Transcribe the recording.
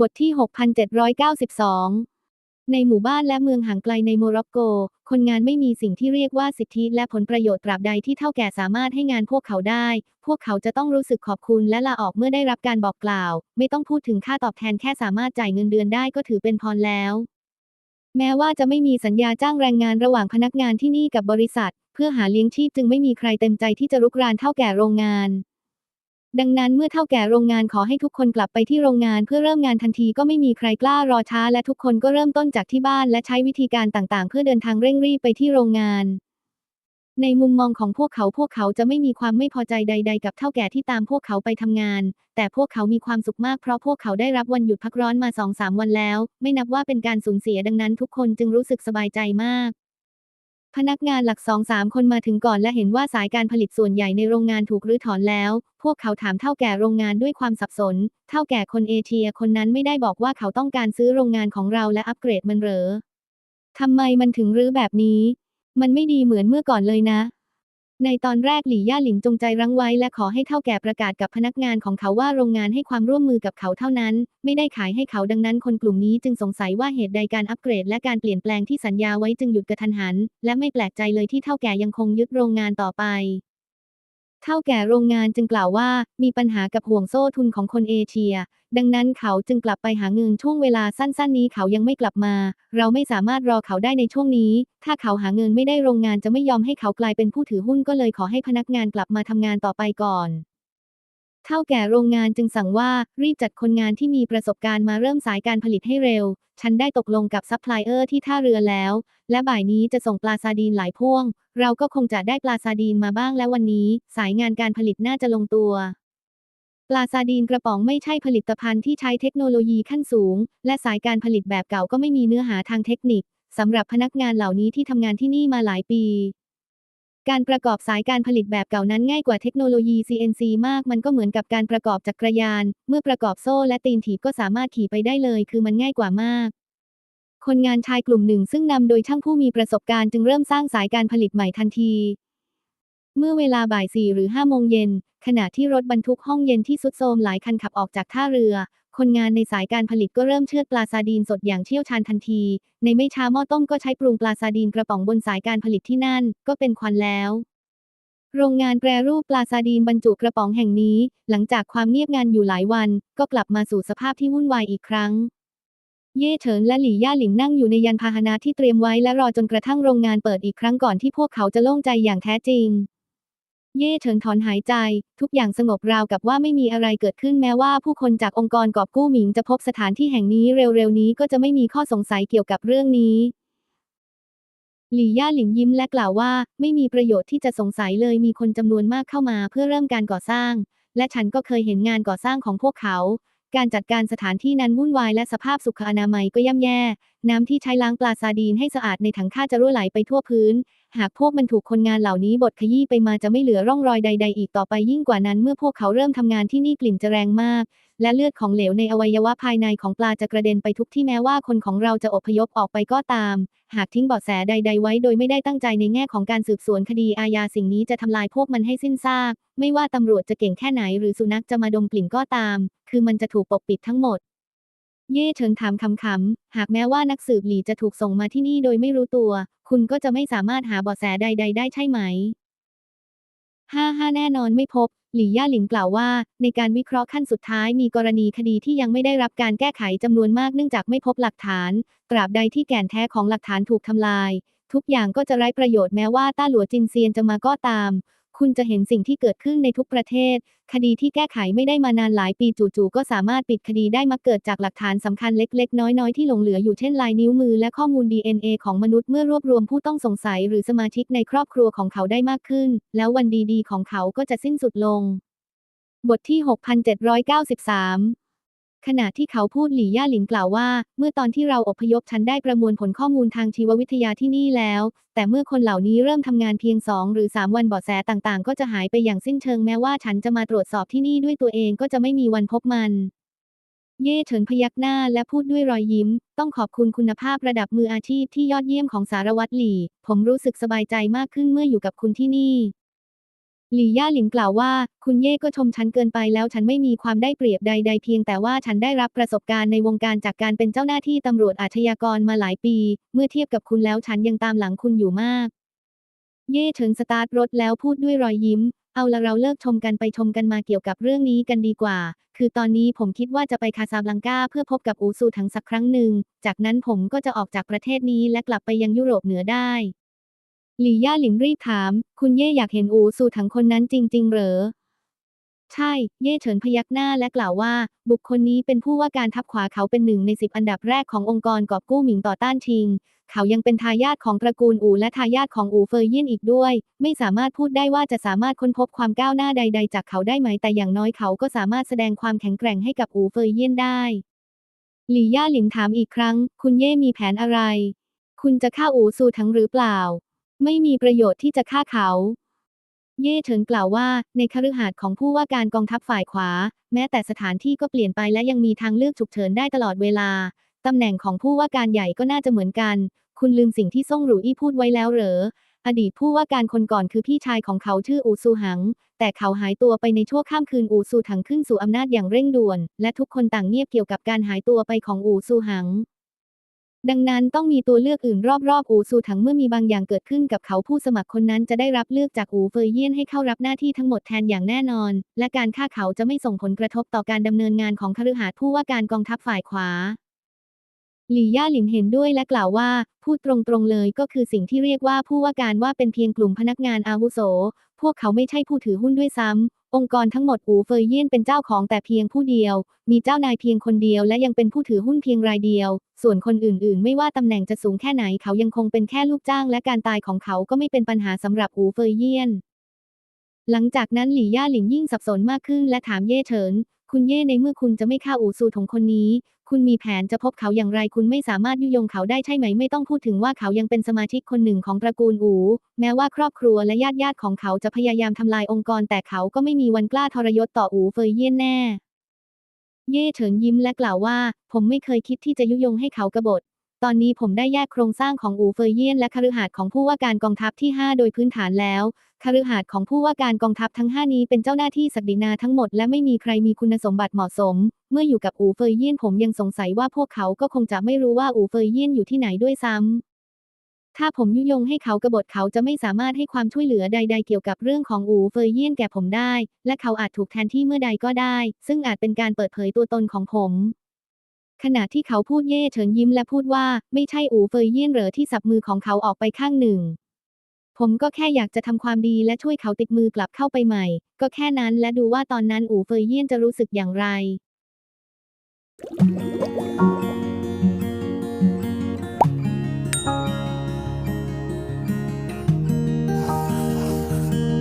บทที่ 6792 ในหมู่บ้านและเมืองห่างไกลในโมร็อกโก คนงานไม่มีสิ่งที่เรียกว่าสิทธิและผลประโยชน์ตราบใดที่เท่าแก่สามารถให้งานพวกเขาได้ พวกเขาจะต้องรู้สึกขอบคุณและลาออกเมื่อได้รับการบอกกล่าว ไม่ต้องพูดถึงค่าตอบแทนแค่สามารถจ่ายเงินเดือนได้ก็ถือเป็นพรแล้วแม้ว่าจะไม่มีสัญญาจ้างแรงงานระหว่างพนักงานที่นี่กับบริษัท เพื่อหาเลี้ยงชีพจึงไม่มีใครเต็มใจที่จะรุกรานเท่าแก่โรงงาน ดังนั้นเมื่อเท่าแก่โรงงานขอให้ทุกคนกลับไปที่โรงงานเพื่อเริ่มงานทันทีก็ไม่มีใครกล้ารอช้าและทุกคนก็เริ่มต้นจากที่บ้านและใช้วิธีการต่างๆ เพื่อเดินทางเร่งรีบไปที่โรงงาน ในมุมมองของพวกเขาพวกเขาจะไม่มีความไม่พอใจใด ๆ กับเท่าแก่ที่ตามพวกเขาไปทำงาน แต่พวกเขามีความสุขมากเพราะพวกเขาได้รับวันหยุดพักร้อนมาสองสามวันแล้ว ไม่นับว่าเป็นการสูญเสียดังนั้นทุกคนจึงรู้สึกสบายใจมาก พนักงานหลักสองสามคนมาถึงก่อนและเห็นว่าสายการผลิตส่วนใหญ่ในโรงงานถูกรื้อถอนแล้ว พวกเขาถามเท่าแก่โรงงานด้วยความสับสน เท่าแก่คนเอเชียคนนั้นไม่ได้บอกว่าเขาต้องการซื้อโรงงานของเราและอัปเกรดมันเหรอทำไมมันถึงรื้อแบบนี้ มันไม่ดีเหมือนเมื่อก่อนเลยนะ ในตอนแรกหลี่ย่าหลินจงใจรั้งไว้และขอให้เท่าแก่ประกาศกับพนักงานของเขาว่าโรงงานให้ความร่วมมือกับเขาเท่านั้น ไม่ได้ขายให้เขาดังนั้นคนกลุ่มนี้จึงสงสัยว่าเหตุใดการอัปเกรด และการเปลี่ยนแปลงที่สัญญาไว้จึงหยุดกระทันหัน และไม่แปลกใจเลยที่เท่าแก่ยังคงยึดโรงงานต่อไป ท่าแก่โรงงานจึงกล่าวว่ามีปัญหากับห่วงโซ่ทุนของคนเอเชีย ดังนั้นเขาจึงกลับไปหาเงินช่วงเวลาสั้น ๆ นี้เขายังไม่กลับมา เราไม่สามารถรอเขาได้ในช่วงนี้ ถ้าเขาหาเงินไม่ได้โรงงานจะไม่ยอมให้เขากลายเป็นผู้ถือหุ้นก็เลยขอให้พนักงานกลับมาทำงานต่อไปก่อน เท่าแก่โรงงานจึงสั่งว่ารีบจัดคนงานที่มีประสบการณ์มาเริ่มสายการผลิตให้เร็ว ฉันได้ตกลงกับซัพพลายเออร์ที่ท่าเรือแล้ว และบ่ายนี้จะส่งปลาซาดีนหลายพ่วง เราก็คงจะได้ปลาซาดีนมาบ้างและวันนี้ สายงานการผลิตน่าจะลงตัวปลาซาดีนกระป๋องไม่ใช่ผลิตภัณฑ์ที่ใช้เทคโนโลยีขั้นสูง และสายการผลิตแบบเก่าก็ไม่มีเนื้อหาทางเทคนิคสำหรับพนักงานเหล่านี้ที่ทำงานที่นี่มาหลายปี การประกอบสายการผลิตแบบเก่านั้นง่ายกว่าเทคโนโลยี CNC มาก มันก็เหมือนกับการประกอบจักรยาน เมื่อประกอบโซ่และตีนถีบก็สามารถขี่ไปได้เลย คือมันง่ายกว่ามาก คนงานชายกลุ่มหนึ่งซึ่งนำโดยช่างผู้มีประสบการณ์จึงเริ่มสร้างสายการผลิตใหม่ทันที เมื่อเวลาบ่ายสี่หรือห้าโมงเย็น ขณะที่รถบรรทุกห้องเย็นที่สุดโทมหลายคันขับออกจากท่าเรือ คนงานในสายการผลิตก็เริ่มเชือดปลาซาดีนสดอย่างเชี่ยวชาญทันที ในไม่ช้าหม้อต้มก็ใช้ปรุงปลาซาดีนกระป๋องบนสายการผลิตที่นั่น ก็เป็นควันแล้ว โรงงานแปรรูปปลาซาดีนบรรจุกระป๋องแห่งนี้ หลังจากความเงียบงันอยู่หลายวัน ก็กลับมาสู่สภาพที่วุ่นวายอีกครั้ง เย่เฉินและหลี่ย่าหลิงนั่งอยู่ในยานพาหนะที่เตรียมไว้และรอจนกระทั่งโรงงานเปิดอีกครั้งก่อนที่พวกเขาจะโล่งใจอย่างแท้จริง เย่เฉิงถอนหายใจ ทุกอย่างสงบราวกับว่าไม่มีอะไรเกิดขึ้นแม้ว่าผู้คนจากองค์กรกอบกู้หมิงจะพบสถานที่แห่งนี้เร็วๆนี้ก็จะไม่มีข้อสงสัยเกี่ยวกับเรื่องนี้ หลี่ย่าหลิงยิ้มและกล่าวว่า ไม่มีประโยชน์ที่จะสงสัยเลยมีคนจำนวนมากเข้ามาเพื่อเริ่มการก่อสร้าง และฉันก็เคยเห็นงานก่อสร้างของพวกเขา การจัดการสถานที่นั้นวุ่นวายและสภาพสุขอนามัยก็ย่ำแย่ น้ำที่ใช้ล้างปลาซาดีนให้สะอาดในถังค่าจะรั่วไหลไปทั่วพื้น หากพวกมันถูกคนงานเหล่านี้บดขยี้ไปมาจะไม่เหลือร่องรอยใด ๆ อีกต่อไปยิ่งกว่านั้นเมื่อพวกเขาเริ่มทำงานที่นี่กลิ่นจะแรงมาก และเลือดของเหลวในอวัยวะภายในของปลาจะกระเด็นไปทุกที่แม้ว่าคนของเราจะอพยพออกไปก็ตาม หากทิ้งเบาะแสใด ๆ ไว้โดยไม่ได้ตั้งใจในแง่ของการสืบสวนคดีอาญาสิ่งนี้จะทำลายพวกมันให้สิ้นซาก ไม่ว่าตำรวจจะเก่งแค่ไหนหรือสุนัขจะมาดมกลิ่นก็ตาม คือมันจะถูกปกปิดทั้งหมดเย่เฉินถามคำๆ หากแม้ว่านักสืบหลี่จะถูกส่งมาที่นี่โดยไม่รู้ตัว คุณก็จะไม่สามารถหาเบาะแสใด ๆ ได้ใช่ไหม ห้าห้าแน่นอนไม่พบ หลี่ย่าหลิงกล่าวว่า ในการวิเคราะห์ขั้นสุดท้ายมีกรณีคดีที่ยังไม่ได้รับการแก้ไขจำนวนมากเนื่องจากไม่พบหลักฐาน ตราบใดที่แก่นแท้ของหลักฐานถูกทำลาย ทุกอย่างก็จะไร้ประโยชน์แม้ว่าต้าหลัวจินเซียนจะมาก็ตาม คุณจะเห็นสิ่งที่เกิดขึ้นในทุกประเทศ คดีที่แก้ไขไม่ได้มานานหลายปีจู่ๆก็สามารถปิดคดีได้มาเกิดจากหลักฐานสำคัญเล็กๆ น้อยๆ ที่หลงเหลืออยู่เช่นลายนิ้วมือและข้อมูล DNA ของมนุษย์เมื่อรวบรวมผู้ต้องสงสัยหรือสมาชิกในครอบครัวของเขาได้มากขึ้น แล้ววันดีๆ ของเขาก็จะสิ้นสุดลง บทที่ 6793 ขณะที่เขาพูดหลี่ย่าหลินกล่าวว่า เมื่อตอนที่เราอพยพฉันได้ประมวลผลข้อมูลทางชีววิทยาที่นี่แล้ว แต่เมื่อคนเหล่านี้เริ่มทำงานเพียงสองหรือสามวันบาะแสต่างๆ ก็จะหายไปอย่างสิ้นเชิงแม้ว่าฉันจะมาตรวจสอบที่นี่ด้วยตัวเองก็จะไม่มีวันพบมัน เย่เฉินพยักหน้าและพูดด้วยรอยยิ้ม ต้องขอบคุณคุณภาพระดับมืออาชีพที่ยอดเยี่ยมของสารวัตรหลี่ ผมรู้สึกสบายใจมากขึ้นเมื่ออยู่กับคุณที่นี่ หลี่ย่าหลินกล่าวว่า คุณเย่ก็ชมฉันเกินไปแล้วฉันไม่มีความได้เปรียบใด ๆ เพียงแต่ว่าฉันได้รับประสบการณ์ในวงการจากการเป็นเจ้าหน้าที่ตำรวจอาชญากรมาหลายปี เมื่อเทียบกับคุณแล้วฉันยังตามหลังคุณอยู่มาก เย่เฉินสตาร์ทรถแล้วพูดด้วยรอยยิ้ม เอาละเราเลิกชมกันไปชมกันมาเกี่ยวกับเรื่องนี้กันดีกว่า คือตอนนี้ผมคิดว่าจะไปคาซาบลังกาเพื่อพบกับอูซูถังสักครั้งหนึ่ง จากนั้นผมก็จะออกจากประเทศนี้และกลับไปยังยุโรปเหนือได้ หลี่ย่าหลินรีบถาม คุณเย่อยากเห็นอูซูถังคนนั้นจริง ๆ เหรอ ใช่ เย่เฉินพยักหน้าและกล่าวว่า บุคคลนี้เป็นผู้ว่าการทัพขวาเขาเป็นหนึ่งในสิบอันดับแรกขององค์กรกอบกู้หมิงต่อต้านชิง เขายังเป็นทายาทของตระกูลอูและทายาทของอูเฟยเยี่ยนอีกด้วย ไม่สามารถพูดได้ว่าจะสามารถค้นพบความก้าวหน้าใด ๆ จากเขาได้ไหม แต่อย่างน้อยเขาก็สามารถแสดงความแข็งแกร่งให้กับอูเฟยเยี่ยนได้หลี่ย่าหลิงถามอีกครั้ง คุณเย่มีแผนอะไร คุณจะฆ่าอูซูทั้งหรือเปล่า ไม่มีประโยชน์ที่จะฆ่าเขา เย่เฉินกล่าวว่า ในคฤหาสน์ของผู้ว่าการกองทัพฝ่ายขวา แม้แต่สถานที่ก็เปลี่ยนไปและยังมีทางเลือกฉุกเฉินได้ตลอดเวลา ตำแหน่งของผู้ว่าการใหญ่ก็น่าจะเหมือนกัน คุณลืมสิ่งที่ซ่งหรูอี้พูดไว้แล้วเหรอ อดีตผู้ว่าการคนก่อนคือพี่ชายของเขาชื่ออูซูหัง แต่เขาหายตัวไปในชั่วข้ามคืนอูซูถังขึ้นสู่อำนาจอย่างเร่งด่วน และทุกคนต่างเงียบเกี่ยวกับการหายตัวไปของอูซูหัง ดังนั้นต้องมีตัวเลือกอื่นรอบๆ อูซูถังเมื่อมีบางอย่างเกิดขึ้นกับเขาผู้สมัครคนนั้นจะได้รับเลือกจากอูเฟยเยี่ยนให้เข้ารับหน้าที่ทั้งหมดแทนอย่างแน่นอน และการฆ่าเขาจะไม่ส่งผลกระทบต่อการดำเนินงานของคฤหาสน์ผู้ว่าการกองทัพฝ่ายขวา หลี่ย่าหลินเห็นด้วยและกล่าวว่า พูดตรงๆเลยก็คือสิ่งที่เรียกว่าผู้ว่าการว่าเป็นเพียงกลุ่มพนักงานอาวุโส พวกเขาไม่ใช่ผู้ถือหุ้นด้วยซ้ำ องค์กรทั้งหมดอูเฟยเยี่ยนเป็นเจ้าของแต่เพียงผู้เดียว มีเจ้านายเพียงคนเดียวและยังเป็นผู้ถือหุ้นเพียงรายเดียว ส่วนคนอื่นๆ ไม่ว่าตำแหน่งจะสูงแค่ไหนเขายังคงเป็นแค่ลูกจ้าง และการตายของเขาก็ไม่เป็นปัญหาสำหรับอูเฟยเยี่ยน หลังจากนั้นหลี่ย่าหลิงยิ่งสับสนมากขึ้นและถามเย่เฉิน คุณเย่ในเมื่อคุณจะไม่ฆ่าอูซูถงคนนี้ คุณมีแผนจะพบเขาอย่างไรคุณไม่สามารถยุยงเขาได้ใช่ไหม ไม่ต้องพูดถึงว่าเขายังเป็นสมาชิกคนหนึ่งของตระกูลอู แม้ว่าครอบครัวและญาติญาติของเขาจะพยายามทำลายองค์กร แต่เขาก็ไม่มีวันกล้าทรยศต่ออูเฟยเยี่ยนแน่ เย่เฉินยิ้มและกล่าวว่า ผมไม่เคยคิดที่จะยุยงให้เขากบฏ ตอนนี้ผมได้แยกโครงสร้างของอูเฟยเยียนและคฤหาสน์ของผู้ว่าการกองทัพที่ 5 โดยพื้นฐานแล้ว คฤหาสน์ของผู้ว่าการกองทัพทั้ง 5 นี้เป็นเจ้าหน้าที่ศักดินาทั้งหมดและไม่มีใครมีคุณสมบัติเหมาะสม เมื่ออยู่กับอูเฟยเยียนผมยังสงสัยว่าพวกเขาก็คงจะไม่รู้ว่าอูเฟยเยียนอยู่ที่ไหนด้วยซ้ำถ้าผมยุยงให้เขากบฏเขาจะไม่สามารถให้ความช่วยเหลือใด ๆ เกี่ยวกับเรื่องของอูเฟยเยียนแก่ผมได้ และเขาอาจถูกแทนที่เมื่อใดก็ได้ ซึ่งอาจเป็นการเปิดเผยตัวตนของผม ขณะที่เขาพูดเย่เฉินยิ้มและพูดว่าไม่ใช่อูเฟยเยี่ยนเหรอที่สับมือของเขาออกไปข้างหนึ่ง ผมก็แค่อยากจะทำความดีและช่วยเขาติดมือกลับเข้าไปใหม่ ก็แค่นั้นและดูว่าตอนนั้นอูเฟยเยี่ยนจะรู้สึกอย่างไร